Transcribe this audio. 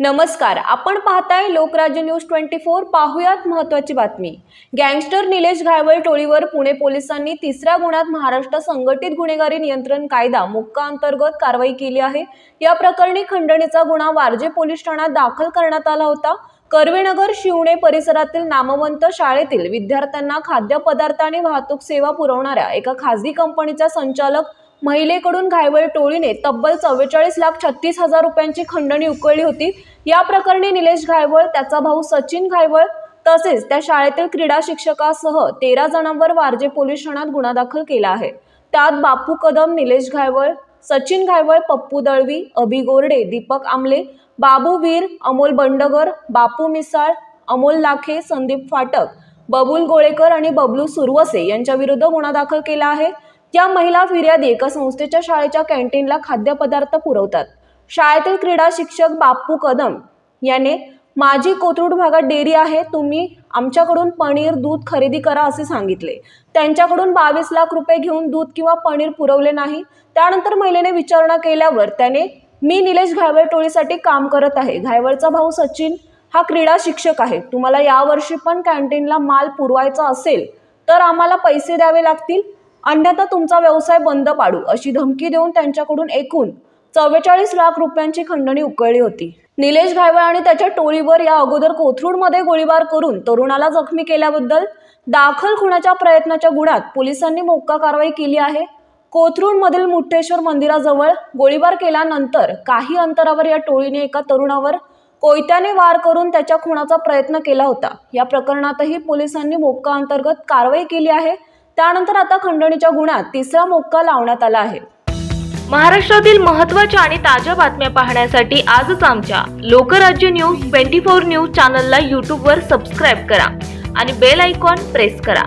नमस्कार आपण पाहताय लोकराज्य न्यूज ट्वेंटी फोर पाहुयात महत्वाची बातमी. गँगस्टर निलेश घायवळ टोळीवर पुणे पोलिसांनी तिसऱ्या गुन्ह्यात महाराष्ट्र संघटित गुन्हेगारी नियंत्रण कायदा मुक्का अंतर्गत कारवाई केली आहे. या प्रकरणी खंडणीचा गुन्हा वारजे पोलीस ठाण्यात दाखल करण्यात आला होता. कर्वेनगर शिवणे परिसरातील नामवंत शाळेतील विद्यार्थ्यांना खाद्यपदार्थ आणि वाहतूक सेवा पुरवणाऱ्या एका खासगी कंपनीचा संचालक महिलेकडून घायवळ टोळीने तब्बल चव्वेचाळीस लाख छत्तीस हजार रुपयांची खंडणी उकळली होती. या प्रकरणी निलेश घायवळ त्याचा भाऊ सचिन घायवळ तसेच त्या शाळेतील क्रीडा शिक्षकासह तेरा जणांवर वारजे पोलीस ठाण्यात गुन्हा दाखल केला आहे. त्यात बापू कदम निलेश घायवळ सचिन घायवळ पप्पू दळवी अभि गोरडे दीपक आमले बाबू वीर अमोल बंडगर बापू मिसाळ अमोल लाखे संदीप फाटक बबुल गोळेकर आणि बबलू सुरवसे यांच्या विरुद्ध गुन्हा दाखल केला आहे. या महिला फिर्यादी एका संस्थेच्या शाळेच्या कॅन्टीनला खाद्यपदार्थ पुरवतात. शाळेतील क्रीडा शिक्षक बाप्पू कदम याने माझी कोथरूड भागात डेअरी आहे तुम्ही आमच्याकडून पनीर दूध खरेदी करा असे सांगितले. त्यांच्याकडून बावीस लाख रुपये घेऊन दूध किंवा पनीर पुरवले नाही. त्यानंतर महिलेने विचारणा केल्यावर त्याने मी निलेश घायवळ टोळीसाठी काम करत आहे. घायवळचा भाऊ सचिन हा क्रीडा शिक्षक आहे. तुम्हाला यावर्षी पण कॅन्टीनला माल पुरवायचा असेल तर आम्हाला पैसे द्यावे लागतील. अन्यथा तुमचा व्यवसाय बंद पाडू अशी धमकी देऊन त्यांच्याकडून एकूण चव्वेचाळीस लाख रुपयांची खंडणी उकळली होती. निलेश घायवळ आणि त्याच्या टोळीवर या अगोदर कोथरूडमध्ये गोळीबार करून तरुणाला जखमी केल्याबद्दल दाखल खुणाच्या प्रयत्नाच्या गुणात पोलिसांनी मोक्का कारवाई केली आहे. कोथरूडमधील मुठ्ठेश्वर मंदिराजवळ गोळीबार केल्यानंतर काही अंतरावर या टोळीने एका तरुणावर कोयत्याने वार करून त्याच्या खुणाचा प्रयत्न केला होता. या प्रकरणातही पोलिसांनी मोक्का अंतर्गत कारवाई केली आहे. त्यानंतर आता खंडणीच्या गुन्ह्यात तिसरा मोक्का लावण्यात आला आहे. महाराष्ट्रातील महत्त्वाच्या आणि ताज्या बातम्या पाहण्यासाठी आजच आमच्या Lokrajya news twenty four news चॅनलला यूट्यूबवर सबस्क्राईब करा आणि बेल आयकॉन प्रेस करा.